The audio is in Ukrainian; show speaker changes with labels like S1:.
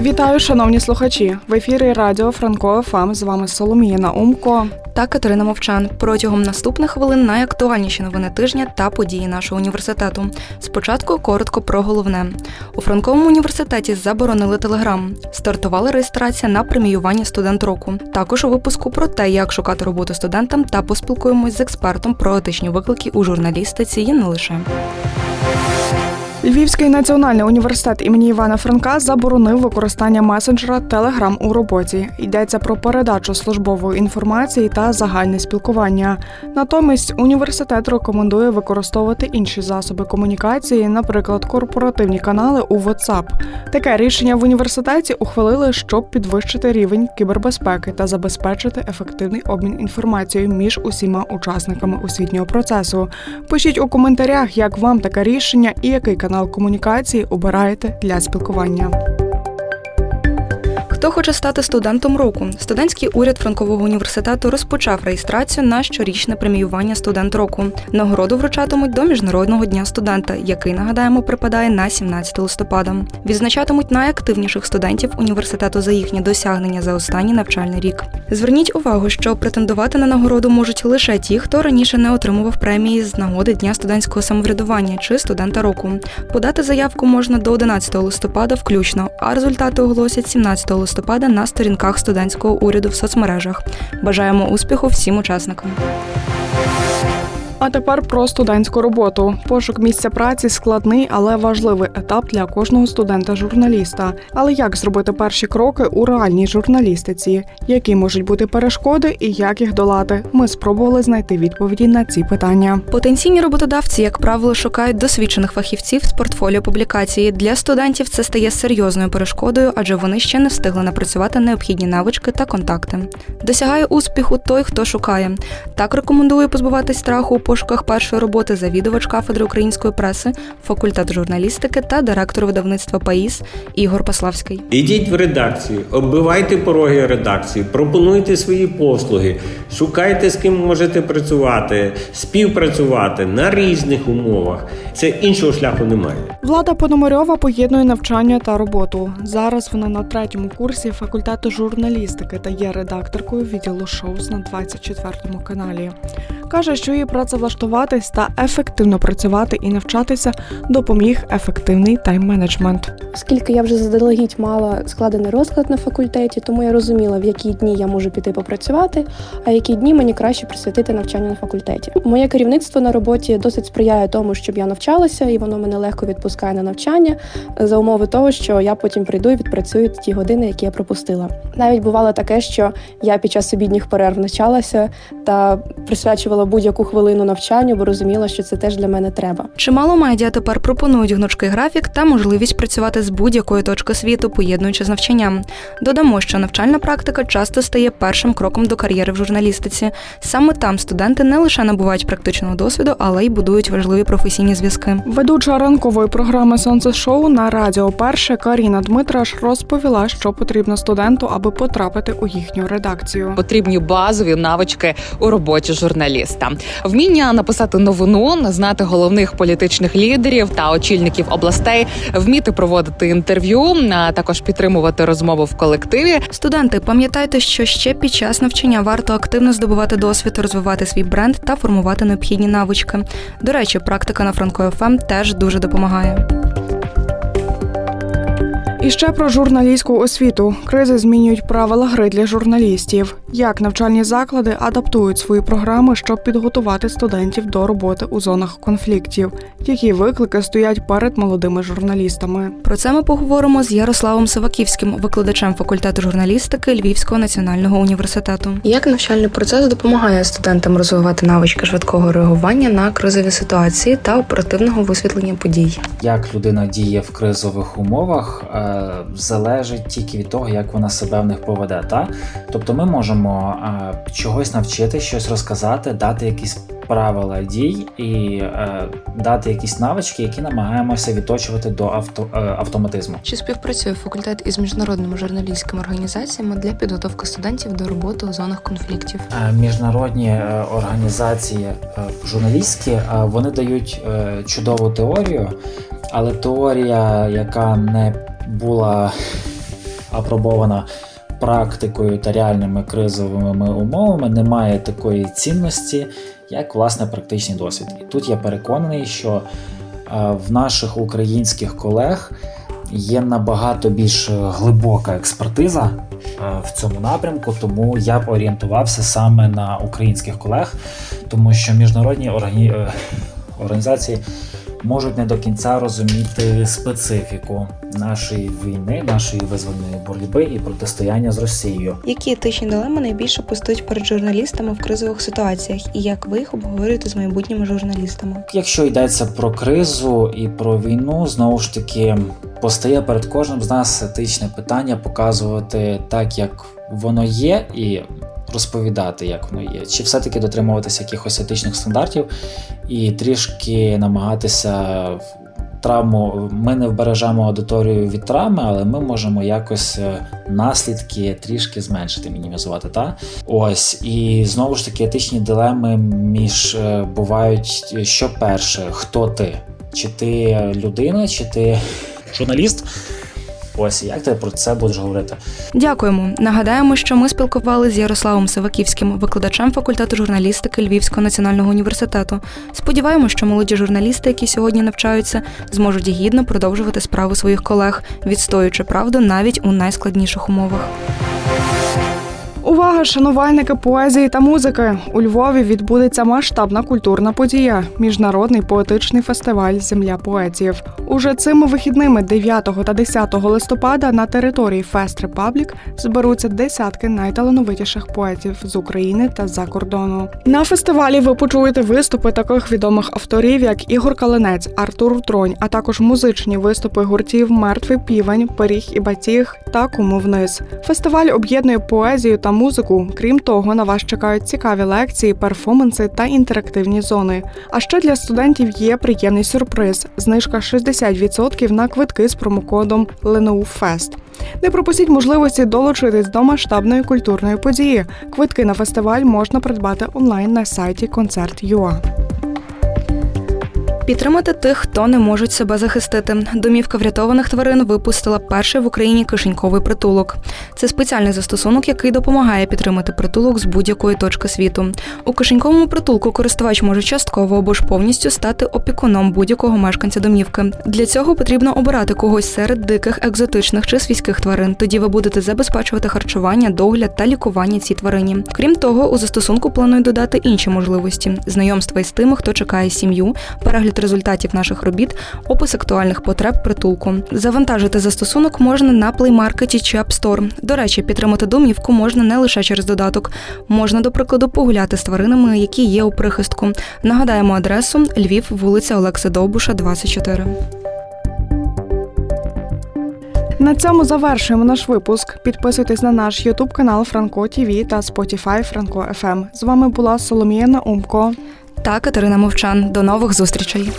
S1: Вітаю, шановні слухачі! В ефірі Радіо Франко ФМ. З вами Соломія Наумко.
S2: та Катерина Мовчан. Протягом наступних хвилин найактуальніші новини тижня та події нашого університету. Спочатку коротко про головне. У Франковому університеті заборонили телеграм. Стартувала реєстрація на преміювання студент року. Також у випуску про те, як шукати роботу студентам, та поспілкуємось з експертом про етичні виклики у журналістиці і не лише.
S1: Львівський національний університет імені Івана Франка заборонив використання месенджера Telegram у роботі. Йдеться про передачу службової інформації та загальне спілкування. Натомість університет рекомендує використовувати інші засоби комунікації, наприклад, корпоративні канали у WhatsApp. Таке рішення в університеті ухвалили, щоб підвищити рівень кібербезпеки та забезпечити ефективний обмін інформацією між усіма учасниками освітнього процесу. Пишіть у коментарях, як вам таке рішення і який канал комунікації обираєте для спілкування.
S2: Хто хоче стати студентом року? Студентський уряд Франкового університету розпочав реєстрацію на щорічне преміювання студент року. Нагороду вручатимуть до Міжнародного дня студента, який нагадаємо припадає на 17 листопада. Відзначатимуть найактивніших студентів університету за їхні досягнення за останній навчальний рік. Зверніть увагу, що претендувати на нагороду можуть лише ті, хто раніше не отримував премії з нагоди Дня студентського самоврядування чи студента року. Подати заявку можна до 11 листопада включно, а результати оголосять 17 листопада на сторінках студентського уряду в соцмережах. Бажаємо успіху всім учасникам.
S1: А тепер про студентську роботу. Пошук місця праці складний, але важливий етап для кожного студента-журналіста. Але як зробити перші кроки у реальній журналістиці? Які можуть бути перешкоди і як їх долати? Ми спробували знайти відповіді на ці питання.
S2: Потенційні роботодавці, як правило, шукають досвідчених фахівців з портфоліо публікації. Для студентів це стає серйозною перешкодою, адже вони ще не встигли напрацювати необхідні навички та контакти. Досягає успіху той, хто шукає. Так рекомендую позбуватись страху пошуках першої роботи завідувач кафедри української преси, факультет журналістики та директор видавництва ПАІС Ігор Пославський.
S3: Ідіть в редакцію, оббивайте пороги редакції, пропонуйте свої послуги, шукайте з ким можете працювати, співпрацювати на різних умовах. Це іншого шляху немає.
S1: Влада Пономарьова поєднує навчання та роботу. Зараз вона на третьому курсі факультету журналістики та є редакторкою відділу шоуз на 24 каналі. Каже, що їй працевлаштуватись та ефективно працювати і навчатися допоміг ефективний тайм-менеджмент.
S4: Оскільки я вже заздалегідь мала складений розклад на факультеті, тому я розуміла, в які дні я можу піти попрацювати, а які дні мені краще присвятити навчанню на факультеті. Моє керівництво на роботі досить сприяє тому, щоб я навчалася, і воно мене легко відпускає на навчання за умови того, що я потім прийду і відпрацюю ті години, які я пропустила. Навіть бувало таке, що я під час обідніх перерв навчалася та присвячувала будь-яку хвилину навчанню, бо розуміла, що це теж для мене треба.
S2: Чимало медіа тепер пропонують гнучкий графік та можливість працювати з будь-якої точки світу, поєднуючи з навчанням. Додамо, що навчальна практика часто стає першим кроком до кар'єри в журналістиці. Саме там студенти не лише набувають практичного досвіду, але й будують важливі професійні зв'язки.
S1: Ведуча ранкової програми Сонце шоу на радіо Перше Каріна Дмитраш розповіла, що потрібно студенту, аби потрапити у їхню редакцію.
S5: потрібні базові навички у роботі журналіста, вміння написати новину, знати головних політичних лідерів та очільників областей, вміти проводити інтерв'ю, а також підтримувати розмову в колективі.
S2: Студенти, пам'ятайте, що ще під час навчання варто активно здобувати досвід, розвивати свій бренд та формувати необхідні навички. До речі, практика на Франко ФМ теж дуже допомагає.
S1: І ще про журналістську освіту. Кризи змінюють правила гри для журналістів. Як навчальні заклади адаптують свої програми, щоб підготувати студентів до роботи у зонах конфліктів, які виклики стоять перед молодими журналістами.
S2: Про це ми поговоримо з Ярославом Сиваківським, викладачем факультету журналістики Львівського національного університету. Як навчальний процес допомагає студентам розвивати навички швидкого реагування на кризові ситуації та оперативного висвітлення подій?
S6: як людина діє в кризових умовах, е, залежить тільки від того, як вона себе в них поведе. Та? Тобто ми можемо е, чогось навчити, щось розказати, дати якісь правила дій і е, дати якісь навички, які намагаємося відточувати до авто, е, автоматизму.
S2: Чи співпрацює факультет із міжнародними журналістськими організаціями для підготовки студентів до роботи у зонах конфліктів?
S6: Е, Міжнародні е, організації е, журналістські е, вони дають е, чудову теорію, але теорія, яка не була апробована практикою та реальними кризовими умовами, не має такої цінності, як власне практичний досвід. І тут я переконаний, що е, в наших українських колег є набагато більш глибока експертиза е, в цьому напрямку, тому я б орієнтувався саме на українських колег, тому що міжнародні органі... е, організації можуть не до кінця розуміти специфіку нашої війни, нашої визвольної боротьби і протистояння з Росією.
S2: Які етичні дилеми найбільше постають перед журналістами в кризових ситуаціях, і як ви їх обговорюєте з майбутніми журналістами?
S6: Якщо йдеться про кризу і про війну, знову ж таки постає перед кожним з нас етичне питання показувати так, як воно є, і розповідати, як воно є, чи все-таки дотримуватися якихось етичних стандартів і трішки намагатися травму. Ми не вбережемо аудиторію від травми, але ми можемо якось е, наслідки трішки зменшити, мінімізувати. Та? Ось і знову ж таки етичні дилеми між е, бувають, що перше, хто ти? Чи ти людина, чи ти журналіст? Ось як ти про це будеш говорити?
S2: Дякуємо. Нагадаємо, що ми спілкувалися з Ярославом Саваківським, викладачем факультету журналістики Львівського національного університету. Сподіваємося, що молоді журналісти, які сьогодні навчаються, зможуть гідно продовжувати справу своїх колег, відстоюючи правду навіть у найскладніших умовах.
S1: Увага, шанувальники поезії та музики! У Львові відбудеться масштабна культурна подія міжнародний поетичний фестиваль Земля поетів. Уже цими вихідними 9 та 10 листопада на території Фест Репаблік зберуться десятки найталановитіших поетів з України та за кордону. На фестивалі ви почуєте виступи таких відомих авторів, як Ігор Калинець, Артур Тронь, а також музичні виступи гуртів Мертвий півень, Пиріг і Батіг та Кому вниз. Фестиваль об'єднує поезію та музику. Крім того, на вас чекають цікаві лекції, перформанси та інтерактивні зони. А ще для студентів є приємний сюрприз: знижка 60% на квитки з промокодом ЛНУ Не пропустіть можливості долучитись до масштабної культурної події. Квитки на фестиваль можна придбати онлайн на сайті Концерт.ua.
S2: Підтримати тих, хто не можуть себе захистити. Домівка врятованих тварин випустила перший в Україні кишеньковий притулок. Це спеціальний застосунок, який допомагає підтримати притулок з будь-якої точки світу. У кишеньковому притулку користувач може частково або ж повністю стати опікуном будь-якого мешканця домівки. Для цього потрібно обирати когось серед диких, екзотичних чи свійських тварин. Тоді ви будете забезпечувати харчування, догляд та лікування цій тварині. Крім того, у застосунку планують додати інші можливості: знайомства із тими, хто чекає сім'ю, перегляд результатів наших робіт, опис актуальних потреб притулку. Завантажити застосунок можна на Play Market чи App Store. До речі, підтримати домівку можна не лише через додаток. Можна, до прикладу, погуляти з тваринами, які є у прихистку. Нагадаємо адресу Львів, вулиця Олекса Довбуша, 24.
S1: На цьому завершуємо наш випуск. Підписуйтесь на наш Ютуб канал Франко ТВ та Spotify Франко ФМ. З вами була Соломія Наумко.
S2: Та Катерина Мовчан. До нових зустрічей.